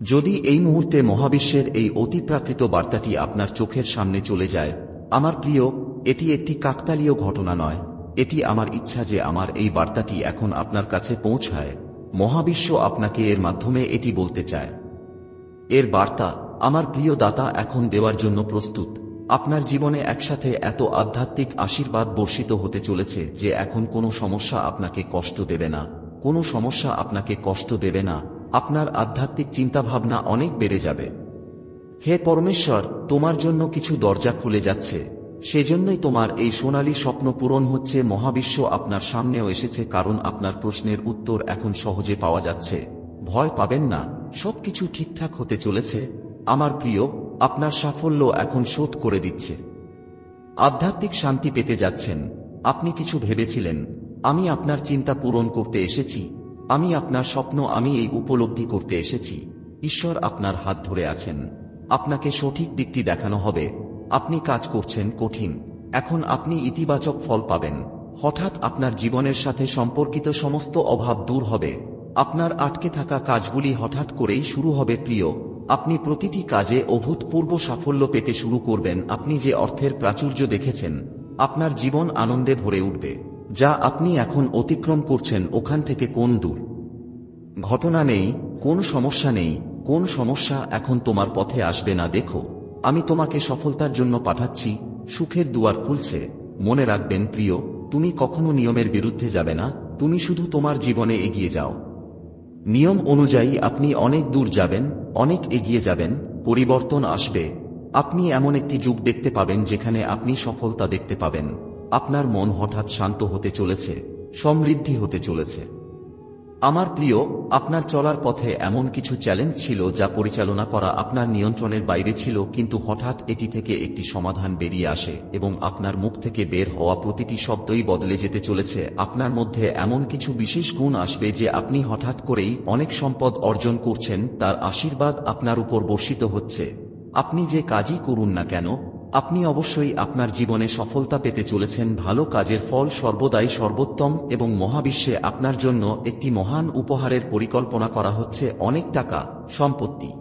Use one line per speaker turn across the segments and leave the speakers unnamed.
যদি এই মুহূর্তে মহাবিশ্বের এই অতিপ্রাকৃত বার্তাটি আপনার চোখের সামনে চলে যায়, আমার প্রিয়, এটি একটি কাকতালীয় ঘটনা নয়। এটি আমার ইচ্ছা যে আমার এই বার্তাটি এখন আপনার কাছে পৌঁছায়। মহাবিশ্ব আপনাকে এর মাধ্যমে এটি বলতে চায়। এর বার্তা আমার প্রিয় দাতা এখন দেওয়ার জন্য প্রস্তুত। আপনার জীবনে একসাথে এত আধ্যাত্মিক আশীর্বাদ বর্ষিত হতে চলেছে যে এখন কোনো সমস্যা আপনাকে কষ্ট দেবে না। কোনো সমস্যা আপনাকে কষ্ট দেবে না। আপনার আধ্যাত্মিক চিন্তাভাবনা অনেক বেড়ে যাবে। হে পরমেশ্বর, তোমার জন্য কিছু দরজা খুলে যাচ্ছে। সেজন্যই তোমার এই সোনালী স্বপ্ন পূরণ হচ্ছে, মহাবিশ্ব আপনার সামনেও এসেছে, কারণ আপনার প্রশ্নের উত্তর এখন সহজে পাওয়া যাচ্ছে। ভয় পাবেন না, সবকিছু ঠিকঠাক হতে চলেছে। আমার প্রিয়, আপনার সাফল্য এখন শোধ করে দিচ্ছে। আধ্যাত্মিক শান্তি পেতে যাচ্ছেন। আপনি কিছু ভেবেছিলেন, আমি আপনার চিন্তা পূরণ করতে এসেছি আমি আপনার স্বপ্ন আমি এই উপলব্ধি করতে এসেছি। ঈশ্বর আপনার হাত ধরে আছেন। আপনাকে সঠিক দিকটি দেখানো হবে। আপনি কাজ করছেন কঠিন। এখন আপনি ইতিবাচক ফল পাবেন। হঠাৎ আপনার জীবনের সাথে সম্পর্কিত সমস্ত অভাব দূর হবে। আপনার আটকে থাকা কাজগুলি হঠাৎ করেই শুরু হবে। প্রিয়, আপনি প্রতিটি কাজে অভূতপূর্ব সাফল্য পেতে শুরু করবেন। আপনি যে অর্থের প্রাচুর্য দেখেছেন, আপনার জীবন আনন্দে ভরে উঠবে। যা আপনি এখন অতিক্রম করছেন ওখান থেকে কোন দূর? ঘটনা নেই, কোন সমস্যা নেই, কোন সমস্যা এখন তোমার পথে আসবে না দেখো। আমি তোমাকে সফলতার জন্য পাঠাচ্ছি, সুখের দুয়ার খুলছে। মনে রাখবেন প্রিয়, তুমি কখনো নিয়মের বিরুদ্ধে যাবে না, তুমি শুধু তোমার জীবনে এগিয়ে যাও। নিয়ম অনুযায়ী আপনি অনেক দূর যাবেন, অনেক এগিয়ে যাবেন, পরিবর্তন আসবে। আপনি এমন একটি যুগ দেখতে পাবেন যেখানে আপনি সফলতা দেখতে পাবেন। আপনার মন হঠাৎ শান্ত হতে চলেছে, সমৃদ্ধি হতে চলেছে। আমার প্রিয়, আপনার চলার পথে এমন কিছু চ্যালেঞ্জ ছিল যা পরিচালনা করা আপনার নিয়ন্ত্রণের বাইরে ছিল, কিন্তু হঠাৎ এটি থেকে একটি সমাধান বেরিয়ে আসে এবং আপনার মুখ থেকে বের হওয়া প্রতিটি শব্দই বদলে যেতে চলেছে। আপনার মধ্যে এমন কিছু বিশেষ গুণ আসবে যে আপনি হঠাৎ করেই অনেক সম্পদ অর্জন করছেন, তার আশীর্বাদ আপনার উপর বর্ষিত হচ্ছে। আপনি যে কাজই করুন না কেন আপনি অবশ্যই আপনার জীবনে সফলতা পেতে চলেছেন, ভালো কাজের ফল সর্বদাই সর্বোত্তম এবং মহাবিশ্বে আপনার জন্য একটি মহান উপহারের পরিকল্পনা করা হচ্ছে অনেক টাকা, সম্পত্তি।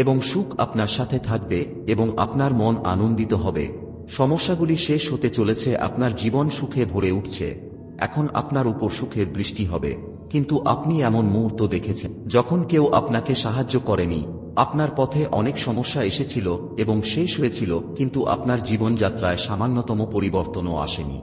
এবং সুখ আপনার সাথে থাকবে এবং আপনার মন আনন্দিত হবে। সমস্যাগুলি শেষ হতে চলেছে, আপনার জীবন সুখে ভরে উঠছে। এখন আপনার উপর সুখের বৃষ্টি হবে। কিন্তু আপনি এমন মুহূর্ত দেখেছেন, যখন কেউ আপনাকে সাহায্য করেনি। আপনার পথে অনেক সমস্যা এসেছিল এবং শেষ হয়েছিল, কিন্তু আপনার জীবনযাত্রায় সামান্যতম পরিবর্তনও আসেনি।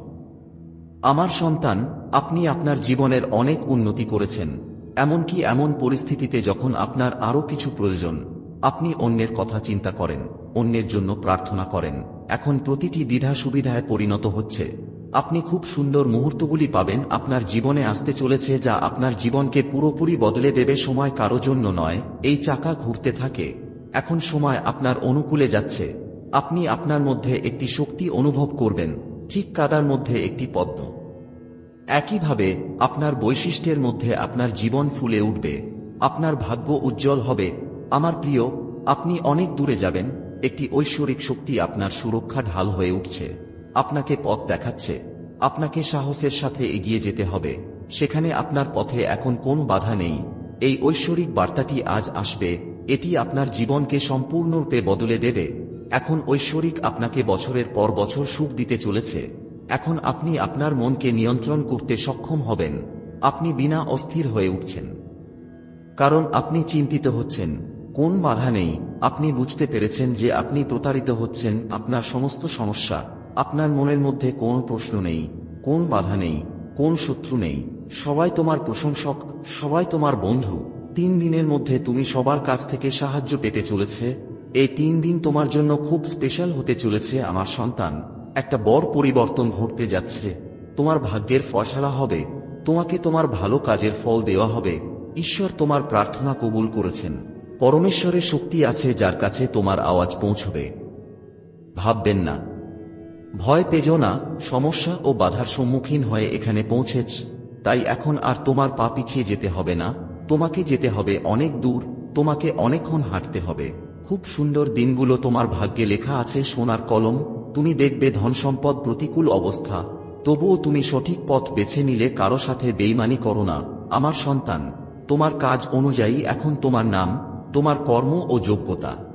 আমার সন্তান, আপনি আপনার জীবনের অনেক উন্নতি করেছেন, এমনকি এমন পরিস্থিতিতে যখন আপনার আরও কিছু প্রয়োজন, আপনি অন্যের কথা চিন্তা করেন, অন্যের জন্য প্রার্থনা করেন। এখন প্রতিটি দ্বিধা সুবিধায় পরিণত হচ্ছে। আপনি খুব সুন্দর মুহূর্তগুলি পাবেন, আপনার জীবনে আসতে চলেছে যা আপনার জীবনকে পুরোপুরি বদলে দেবে, সময় কারও জন্য নয়, এই চাকা ঘুরতে থাকে। এখন সময় আপনার অনুকূলে যাচ্ছে। আপনি আপনার মধ্যে একটি শক্তি অনুভব করবেন, ঠিক কাদার মধ্যে একটি পদ্ম। একইভাবে, আপনার বৈশিষ্ট্যের মধ্যে আপনার জীবন ফুলে উঠবে। আপনার ভাগ্য উজ্জ্বল হবে। আমার প্রিয়, আপনি অনেক দূরে যাবেন, একটি ঐশ্বরিক শক্তি আপনার সুরক্ষা ঢাল হয়ে উঠছে। আপনাকে পথ দেখাচ্ছে। আপনাকে সাহসের সাথে এগিয়ে যেতে হবে। সেখানে আপনার পথে এখন কোন বাধা নেই। এই ঐশ্বরিক বার্তাটি আজ আসবে। এটি আপনার জীবনকে সম্পূর্ণরূপে বদলে দেবে। এখন ঐশ্বরিক আপনাকে বছরের পর বছর সুখ দিতে চলেছে। এখন আপনি আপনার মনকে নিয়ন্ত্রণ করতে সক্ষম হবেন। আপনি বিনা অস্থির হয়ে উঠছেন। কারণ আপনি চিন্তিত হচ্ছেন। কোন বাধা নেই। আপনি বুঝতে পেরেছেন যে আপনি প্রতারিত হচ্ছেন। আপনার সমস্ত সমস্যা আপনার মনের মধ্যে কোন প্রশ্ন নেই, কোন বাধা নেই, কোন শত্রু নেই, সবাই তোমার প্রশংসক, সবাই তোমার বন্ধু। তিন দিনের মধ্যে তুমি সবার কাছ থেকে সাহায্য পেতে চলেছে। এই তিন দিন তোমার জন্য খুব স্পেশাল হতে চলেছে আমার সন্তান। একটা বড় পরিবর্তন ঘটতে যাচ্ছে। তোমার ভাগ্যের ফসলা হবে। তোমাকে তোমার ভালো কাজের ফল দেওয়া হবে। ঈশ্বর তোমার প্রার্থনা কবুল করেছেন। পরমেশ্বরের শক্তি আছে যার কাছে তোমার আওয়াজ পৌঁছবে। ভাববেন না। ভয় পেজো না, সমস্যা ও বাধার সম্মুখীন হয়ে এখানে পৌঁছেছ। তাই এখন আর তোমার পা পিছিয়ে যেতে হবে না। তোমাকে যেতে হবে অনেক দূর, তোমাকে অনেকক্ষণ হাঁটতে হবে। খুব সুন্দর দিনগুলো তোমার ভাগ্যে লেখা আছে সোনার কলম। তুমি দেখবে ধন সম্পদ প্রতিকূল অবস্থা। তবুও তুমি সঠিক পথ বেছে নিলে কারও সাথে বেইমানি করো না। আমার সন্তান, তোমার কাজ অনুযায়ী এখন তোমার নাম, তোমার কর্ম ও যোগ্যতা।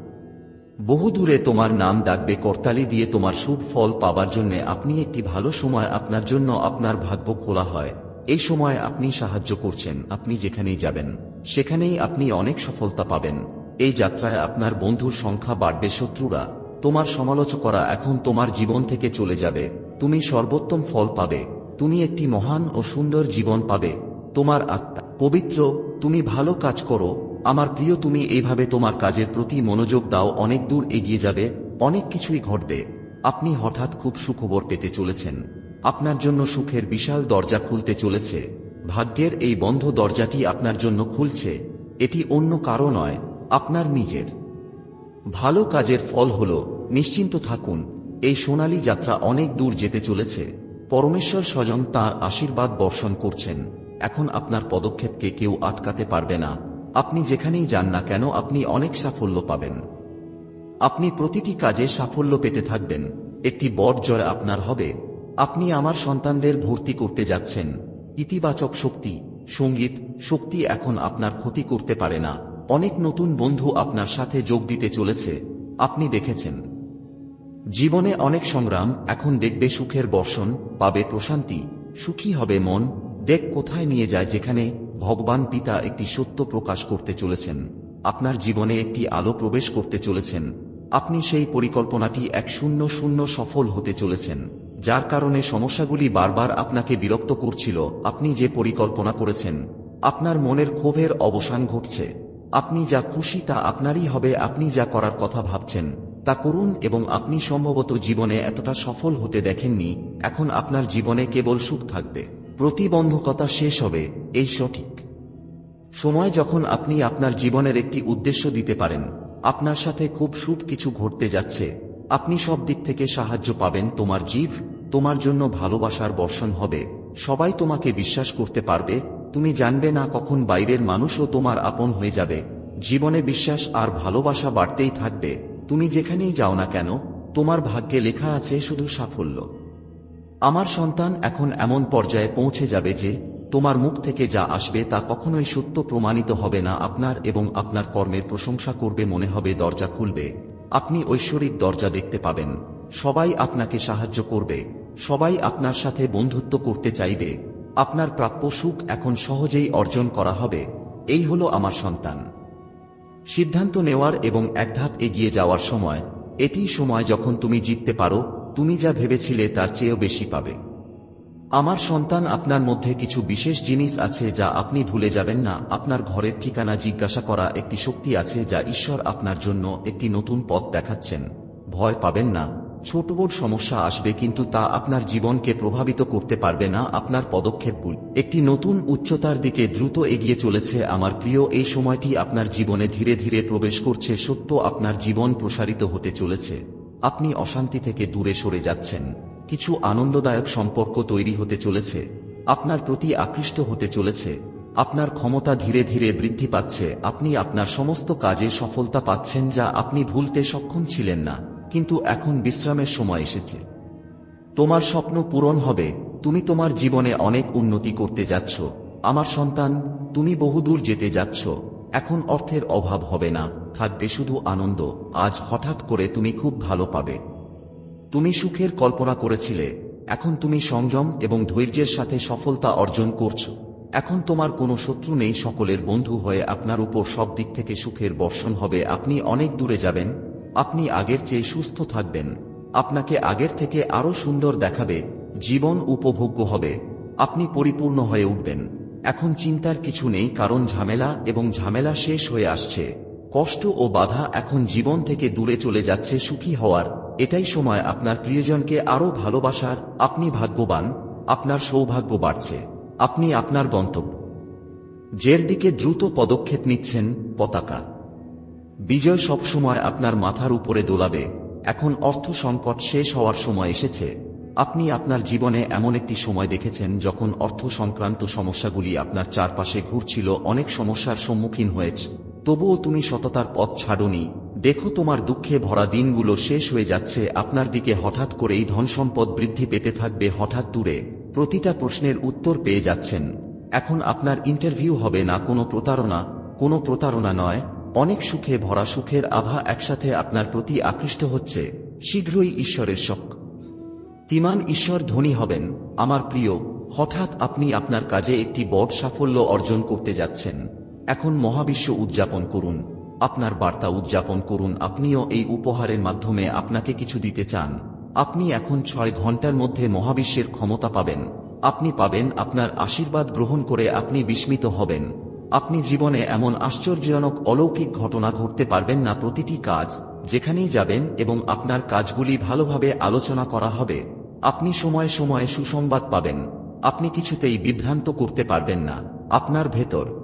বহুদূরে তোমার নাম ডাকবে, করতালি দিয়ে তোমার শুভ ফল পাবার জন্য আপনি একটি ভালো সময় আপনার জন্য আপনার ভাগ্য খোলা হয়। এই সময় আপনি সাহায্য করছেন, আপনি যেখানেই যাবেন, সেখানেই আপনি অনেক সফলতা পাবেন। এই যাত্রায় আপনার বন্ধুর সংখ্যা বাড়বে, শত্রুরা তোমার সমালোচকরা এখন তোমার জীবন থেকে চলে যাবে। তুমি সর্বোত্তম ফল পাবে, তুমি একটি মহান ও সুন্দর জীবন পাবে। তোমার আত্মা পবিত্র, তুমি ভালো কাজ করো আমার প্রিয়, তুমি এইভাবে তোমার কাজের প্রতি মনোযোগ দাও, অনেক দূর এগিয়ে যাবে, অনেক কিছুই ঘটবে। আপনি হঠাৎ খুব সুখবর পেতে চলেছেন। আপনার জন্য সুখের বিশাল দরজা খুলতে চলেছে। ভাগ্যের এই বন্ধ দরজাটি আপনার জন্য খুলছে। এটি অন্য কারও নয়, আপনার নিজের। ভালো কাজের ফল হল, নিশ্চিন্ত থাকুন, এই সোনালী যাত্রা অনেক দূর যেতে চলেছে। পরমেশ্বর স্বজন তাঁর আশীর্বাদ বর্ষণ করছেন। এখন আপনার পদক্ষেপকে কেউ আটকাতে পারবে না। আপনি যেখানেই যান না কেন, আপনি অনেক সাফল্য পাবেন। আপনি প্রতিটি কাজে সাফল্য পেতে থাকবেন। একটি বড় জয় আপনার হবে। আপনি আমার সন্তানদের ভর্তি করতে যাচ্ছেন। ইতিবাচক শক্তি, সংগীত, শক্তি এখন আপনার ক্ষতি করতে পারে না। অনেক নতুন বন্ধু আপনার সাথে যোগ দিতে চলেছে। আপনি দেখেছেন। জীবনে অনেক সংগ্রাম, এখন দেখবে সুখের বর্ষণ, পাবে প্রশান্তি। সুখী হবে মন। দেখ কোথায় নিয়ে যায় যেখানে ভগবান পিতা একটি সত্য প্রকাশ করতে চলেছেন। আপনার জীবনে একটি আলো প্রবেশ করতে চলেছেন। আপনি সেই পরিকল্পনাটি এক শূন্য শূন্য সফল হতে চলেছেন। যার কারণে সমস্যাগুলি বারবার আপনাকে বিরক্ত করছিল। আপনি যে পরিকল্পনা করেছেন, আপনার মনের ক্ষোভের অবসান ঘটছে। আপনি যা খুশি তা আপনারই হবে, আপনি যা করার কথা ভাবছেন, তা করুন এবং আপনি সম্ভবত জীবনে এতটা সফল হতে দেখেননি। এখন আপনার জীবনে কেবল সুখ থাকবে। প্রতিবন্ধকতা শেষ হবে, এই সঠিক। সময় যখন আপনি আপনার জীবনের একটি উদ্দেশ্য দিতে পারেন, আপনার সাথে খুব শুভ কিছু ঘটতে যাচ্ছে, আপনি সব দিক থেকে সাহায্য পাবেন, তোমার জীব তোমার জন্য ভালোবাসার বর্ষণ হবে, সবাই তোমাকে বিশ্বাস করতে পারবে, তুমি জানবে না কখন বাইরের মানুষও তোমার আপন হয়ে যাবে, জীবনে বিশ্বাস আর ভালোবাসা বাড়তেই থাকবে, তুমি যেখানেই যাও না কেন, তোমার ভাগ্যে লেখা আছে শুধু সাফল্য। আমার সন্তান এখন এমন পর্যায়ে পৌঁছে যাবে যে, তোমার মুখ থেকে যা আসবে তা কখনোই সত্য প্রমাণিত হবে না আপনার এবং আপনার কর্মের প্রশংসা করবে মনে হবে দরজা খুলবে। আপনি ঐশ্বরিক দরজা দেখতে পাবেন। সবাই আপনাকে সাহায্য করবে। সবাই আপনার সাথে বন্ধুত্ব করতে চাইবে। আপনার প্রাপ্য সুখ এখন সহজেই অর্জন করা হবে। এই হলো আমার সন্তান। সিদ্ধান্ত নেওয়ার এবং এক ধাপ এগিয়ে যাওয়ার সময়, এটি সময় যখন তুমি জিততে পারো তুমি যা ভেবেছিলে তার চেয়েও বেশি পাবে। আমার সন্তান আপনার মধ্যে কিছু বিশেষ জিনিস আছে যা আপনি ভুলে যাবেন না। আপনার ঘরের ঠিকানা জিজ্ঞাসা করা একটি শক্তি আছে যা ঈশ্বর আপনার জন্য একটি নতুন পথ দেখাচ্ছেন। ভয় পাবেন না। ছোট বড় সমস্যা আসবে কিন্তু তা আপনার জীবনকে প্রভাবিত করতে পারবে না। আপনার পদক্ষেপগুলি একটি নতুন উচ্চতার দিকে দ্রুত এগিয়ে চলেছে আমার প্রিয়, এই সময়টি আপনার জীবনে ধীরে ধীরে প্রবেশ করছে। সত্য আপনার জীবন প্রসারিত হতে চলেছে। আপনি অশান্তি থেকে দূরে সরে যাচ্ছেন। কিছু আনন্দদায়ক সম্পর্ক তৈরি হতে চলেছে। আপনার প্রতি আকৃষ্ট হতে চলেছে। আপনার ক্ষমতা ধীরে ধীরে বৃদ্ধি পাচ্ছে। আপনি আপনার সমস্ত কাজে সফলতা পাচ্ছেন যা আপনি ভুলতে সক্ষম ছিলেন না, কিন্তু এখন বিশ্রামের সময় এসেছে। তোমার স্বপ্ন পূরণ হবে। তুমি তোমার জীবনে অনেক উন্নতি করতে যাচ্ছ। আমার সন্তান, তুমি বহুদূর যেতে যাচ্ছ। এখন অর্থের অভাব হবে না। থাকবে শুধু আনন্দ, আজ হঠাৎ করে তুমি খুব ভালো পাবে। তুমি সুখের কল্পনা করেছিলে, এখন তুমি সংযম এবং ধৈর্যের সাথে সফলতা অর্জন করছ। এখন তোমার কোনো শত্রু নেই, সকলের বন্ধু হয়ে আপনার উপর সব দিক থেকে সুখের বর্ষণ হবে। আপনি অনেক দূরে যাবেন, আপনি আগের চেয়ে সুস্থ থাকবেন। আপনাকে আগের থেকে আরও সুন্দর দেখাবে, জীবন উপভোগ্য হবে। আপনি পরিপূর্ণ হয়ে উঠবেন। এখন চিন্তার কিছু নেই, কারণ ঝামেলা এবং ঝামেলা শেষ হয়ে আসছে। কষ্ট ও বাধা এখন জীবন থেকে দূরে চলে যাচ্ছে সুখী হওয়ার। এটাই সময় আপনার প্রিয়জনকে আরও ভালোবাসার। আপনি ভাগ্যবান, আপনার সৌভাগ্য বাড়ছে। আপনি আপনার গন্তব্য। যের দিকে দ্রুত পদক্ষেপ নিচ্ছেন পতাকা। বিজয় সবসময় আপনার মাথার উপরে দোলাবে। এখন অর্থ সংকট শেষ হওয়ার সময় এসেছে। আপনি আপনার জীবনে এমন একটি সময় দেখেছেন যখন অর্থ সংক্রান্ত সমস্যাগুলি আপনার চারপাশে ঘুরছিল, অনেক সমস্যার সম্মুখীন হয়েছে তবুও তুমি সততার পথ ছাড়নি। দেখো তোমার দুঃখে ভরা দিনগুলো শেষ হয়ে যাচ্ছে, আপনার দিকে হঠাৎ করেই ধনসম্পদ বৃদ্ধি পেতে থাকবে হঠাৎ দূরে। প্রতিটা প্রশ্নের উত্তর পেয়ে যাচ্ছেন। এখন আপনার ইন্টারভিউ হবে না কোনো প্রতারণা কোনো প্রতারণা নয়। অনেক সুখে ভরা সুখের আভা একসাথে আপনার প্রতি আকৃষ্ট হচ্ছে। শীঘ্রই ঈশ্বরের শক। তিমান ঈশ্বর ধনী হবেন। আমার প্রিয়, হঠাৎ আপনি আপনার কাজে একটি বড় সাফল্য অর্জন করতে যাচ্ছেন। এখন মহাবিশ্ব উদযাপন করুন। আপনার বার্তা উদযাপন করুন। আপনিও এই উপহারের মাধ্যমে আপনাকে কিছু দিতে চান। আপনি এখন ছয় ঘণ্টার মধ্যে মহাবিশ্বের ক্ষমতা পাবেন। আপনি পাবেন আপনার আশীর্বাদ গ্রহণ করে আপনি বিস্মিত হবেন। আপনি জীবনে এমন আশ্চর্যজনক অলৌকিক ঘটনা ঘটতে পারবেন না প্রতিটি কাজ যেখানেই যাবেন এবং আপনার কাজগুলি ভালোভাবে আলোচনা করা হবে। আপনি সময়ে সময়ে সুসংবাদ পাবেন। আপনি কিছুতেই বিভ্রান্ত করতে পারবেন না। আপনার ভেতর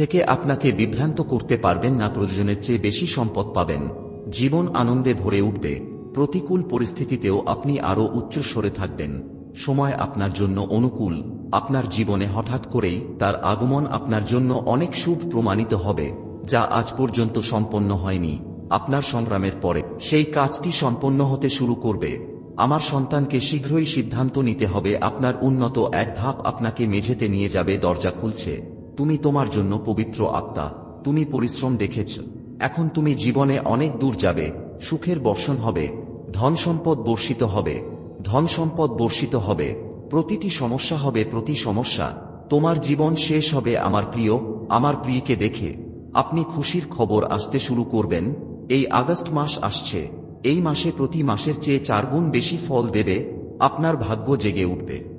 থেকে আপনাকে বিভ্রান্ত করতে পারবেন না, প্রয়োজনের চেয়ে বেশি সম্পদ পাবেন। জীবন আনন্দে ভরে উঠবে। প্রতিকূল পরিস্থিতিতেও আপনি আরও উচ্চস্বরে থাকবেন। সময় আপনার জন্য অনুকূল। আপনার জীবনে হঠাৎ করেই তার আগমন আপনার জন্য অনেক শুভ প্রমাণিত হবে, যা আজ পর্যন্ত সম্পন্ন হয়নি। আপনার সংগ্রামের পরে সেই কাজটি সম্পন্ন হতে শুরু করবে। আমার সন্তানকে শীঘ্রই সিদ্ধান্ত নিতে হবে। আপনার উন্নত এক ধাপ আপনাকে মেঝেতে নিয়ে যাবে, দরজা খুলছে। তুমি তোমার জন্য পবিত্র আত্মা, তুমি পরিশ্রম দেখেছ। এখন তুমি জীবনে অনেক দূর যাবে, সুখের বর্ষণ হবে, ধন সম্পদ বর্ষিত হবে, ধন সম্পদ বর্ষিত হবে, প্রতিটি সমস্যা হবে প্রতি সমস্যা, তোমার জীবন শেষ হবে আমার প্রিয়, আমার প্রিয়কে দেখে। আপনি খুশির খবর আসতে শুরু করবেন, এই আগস্ট মাস আসছে, এই মাসে প্রতি মাসের চেয়ে চারগুণ বেশি ফল দেবে, আপনার ভাগ্য জেগে উঠবে।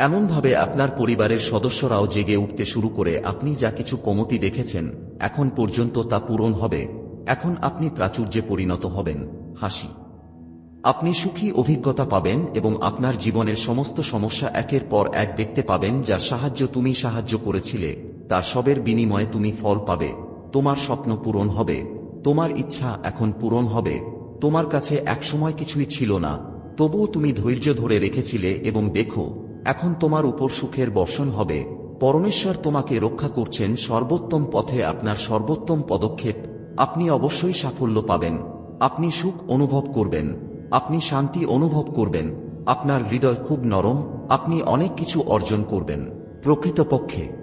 এমনভাবে আপনার পরিবারের সদস্যরাও জেগে উঠতে শুরু করে আপনি যা কিছু কমতি দেখেছেন, এখন পর্যন্ত তা পূরণ হবে। এখন আপনি প্রাচুর্যে পরিণত হবেন। হাসি। আপনি সুখী অভিজ্ঞতা পাবেন এবং আপনার জীবনের সমস্ত সমস্যা একের পর এক দেখতে পাবেন যা সাহায্য তুমি সাহায্য করেছিলে। তা সবের বিনিময়ে তুমি ফল পাবে। তোমার স্বপ্ন পূরণ হবে। তোমার ইচ্ছা এখন পূরণ হবে। তোমার কাছে একসময় কিছুই ছিল না। তবুও তুমি ধৈর্য ধরে রেখেছিলে এবং দেখো এখন তোমার উপর সুখের বর্ষণ হবে। পরমেশ্বর তোমাকে রক্ষা করছেন সর্বোত্তম পথে আপনার সর্বোত্তম পদক্ষেপ। আপনি অবশ্যই সাফল্য পাবেন। আপনি সুখ অনুভব করবেন। আপনি শান্তি অনুভব করবেন। আপনার হৃদয় খুব নরম। আপনি অনেক কিছু অর্জন করবেন। প্রকৃতপক্ষে।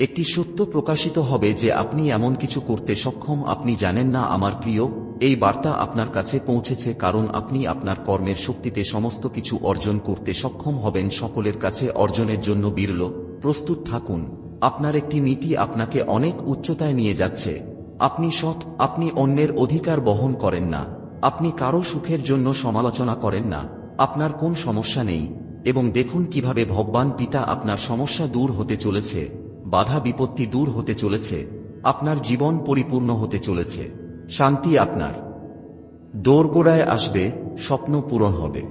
একটি সত্য প্রকাশিত হবে যে আপনি এমন কিছু করতে সক্ষম, আপনি জানেন না, আমার প্রিয়, এই বার্তা আপনার কাছে পৌঁছেছে, কারণ আপনি আপনার কর্মের শক্তিতে সমস্ত কিছু অর্জন করতে সক্ষম হবেন, সকলের কাছে অর্জনের জন্য বিরল। প্রস্তুত থাকুন, আপনার একটি নীতি আপনাকে অনেক উচ্চতায় নিয়ে যাচ্ছে। আপনি সৎ, আপনি অন্যের অধিকার বহন করেন না। আপনি কারও সুখের জন্য সমালোচনা করেন না। আপনার কোন সমস্যা নেই। এবং দেখুন কীভাবে ভগবান পিতা আপনার সমস্যা দূর হতে চলেছে। বাধা বিপত্তি দূর হতে চলেছে, আপনার জীবন পরিপূর্ণ হতে চলেছে, শান্তি আপনার। দোরগোড়ায় আসবে, স্বপ্ন পূরণ হবে।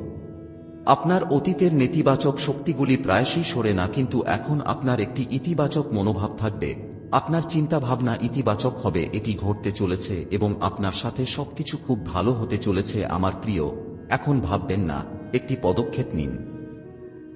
আপনার অতীতের নেতিবাচক শক্তিগুলি প্রায়শই সরে না, কিন্তু এখন আপনার একটি ইতিবাচক মনোভাব থাকবে, আপনার চিন্তা ভাবনা ইতিবাচক হবে, এটি ঘটতে চলেছে এবং আপনার সাথে সবকিছু খুব ভালো হতে চলেছে, আমার প্রিয়, এখন ভাববেন না, একটি পদক্ষেপ নিন।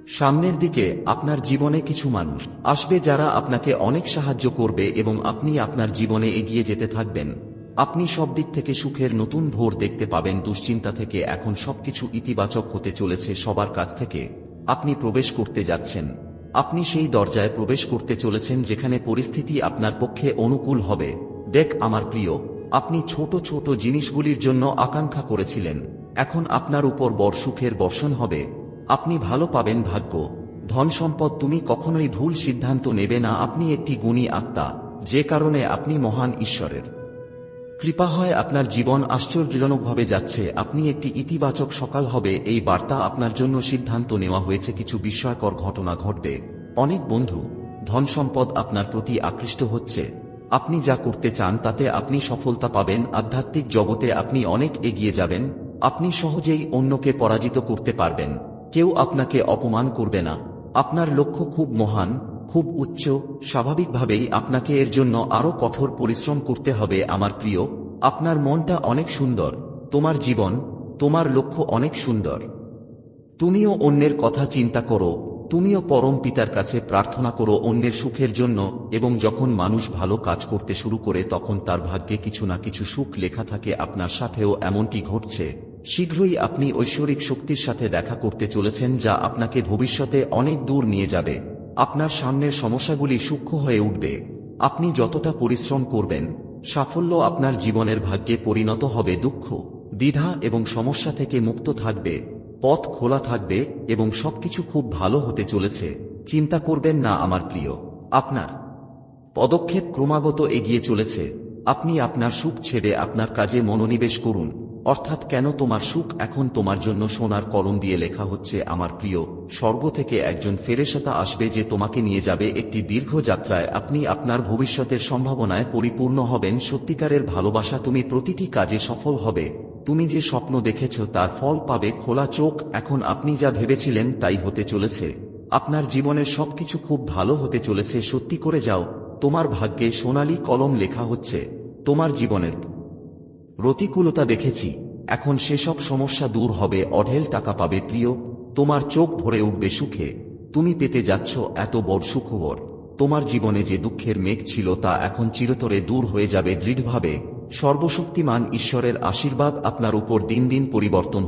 সামনের দিকে আপনার জীবনে কিছু মানুষ আসবে যারা আপনাকে অনেক সাহায্য করবে এবং আপনি আপনার জীবনে এগিয়ে যেতে থাকবেন। আপনি সব দিক থেকে সুখের নতুন ভোর দেখতে পাবেন, দুশ্চিন্তা থেকে এখন সবকিছু ইতিবাচক হতে চলেছে সবার কাছ থেকে। আপনি প্রবেশ করতে যাচ্ছেন। আপনি সেই দরজায় প্রবেশ করতে চলেছেন যেখানে পরিস্থিতি আপনার পক্ষে অনুকূল হবে। দেখ আমার প্রিয়, আপনি ছোট ছোট জিনিসগুলির জন্য আকাঙ্ক্ষা করেছিলেন। এখন আপনার উপর বর সুখের বর্ষণ হবে। আপনি ভালো পাবেন ভাগ্য। ধন সম্পদ তুমি কখনোই ভুল সিদ্ধান্ত নেবে না। আপনি একটি গুণী আত্মা, যে কারণে আপনি মহান ঈশ্বরের। কৃপা হয় আপনার জীবন আশ্চর্যজনকভাবে যাচ্ছে। আপনি একটি ইতিবাচক সকাল হবে। এই বার্তা আপনার জন্য সিদ্ধান্ত নেওয়া হয়েছে। কিছু বিস্ময়কর ঘটনা ঘটবে। অনেক বন্ধু, ধন সম্পদ আপনার প্রতি আকৃষ্ট হচ্ছে। আপনি যা করতে চান, তাতে আপনি সফলতা পাবেন। আধ্যাত্মিক জগতে আপনি অনেক এগিয়ে যাবেন। আপনি সহজেই অন্যকে পরাজিত করতে পারবেন। কেউ আপনাকে অপমান করবে না। আপনার লক্ষ্য খুব মহান, খুব উচ্চ, স্বাভাবিকভাবেই আপনাকে এর জন্য আরও কঠোর পরিশ্রম করতে হবে আমার প্রিয়। আপনার মনটা অনেক সুন্দর, তোমার জীবন, তোমার লক্ষ্য অনেক সুন্দর। তুমিও অন্যের কথা চিন্তা করো, তুমিও পরম পিতার কাছে প্রার্থনা করো অন্যের সুখের জন্য, এবং যখন মানুষ ভালো কাজ করতে শুরু করে তখন তার ভাগ্যে কিছু না কিছু সুখ লেখা থাকে আপনার সাথেও এমনটি ঘটছে। শীঘ্রই আপনি ঐশ্বরিক শক্তির সাথে দেখা করতে চলেছেন যা আপনাকে ভবিষ্যতে অনেক দূর নিয়ে যাবে। আপনার সামনের সমস্যাগুলি সূক্ষ্ম হয়ে উঠবে। আপনি যতটা পরিশ্রম করবেন, সাফল্য আপনার জীবনের ভাগ্যে পরিণত হবে দুঃখ, দ্বিধা এবং সমস্যা থেকে মুক্ত থাকবে, পথ খোলা থাকবে এবং সবকিছু খুব ভালো হতে চলেছে। চিন্তা করবেন না, আমার প্রিয়। আপনার পদক্ষেপ ক্রমাগত এগিয়ে চলেছে। আপনি আপনার সুখ ছেড়ে আপনার কাজে মনোনিবেশ করুন। অর্থাৎ কেন তোমার সুখ এখন তোমার জন্য সোনার কলম দিয়ে লেখা হচ্ছে, আমার প্রিয়? স্বর্গ থেকে একজন ফেরেশতা আসবে যে তোমাকে নিয়ে যাবে একটি দীর্ঘ যাত্রায়। আপনি আপনার ভবিষ্যতের সম্ভাবনায় পরিপূর্ণ হবেন, সত্যিকারের ভালোবাসা তুমি প্রতিটি কাজে সফল হবে। তুমি যে স্বপ্ন দেখেছ তার ফল পাবে খোলা চোখ, এখন আপনি যা ভেবেছিলেন তাই হতে চলেছে। আপনার জীবনের সবকিছু খুব ভালো হতে চলেছে, সত্যি করে যাও। তোমার ভাগ্যে সোনালি কলম লেখা হচ্ছে, তোমার জীবনের। প্রতিকূলতা দেখেছি, এখন সেসব সমস্যা দূর হবে, অঢেল টাকা পাবে প্রিয়, তোমার চোখ ভরে উঠবে সুখে, তুমি পেতে যাচ্ছ এত বড় সুখবর, তোমার জীবনে যে দুঃখের মেঘ ছিল তা এখন চিরতরে দূর হয়ে যাবে দৃঢ়ভাবে, সর্বশক্তিমান ঈশ্বরের আশীর্বাদ আপনার উপর দিন দিন পরিবর্তন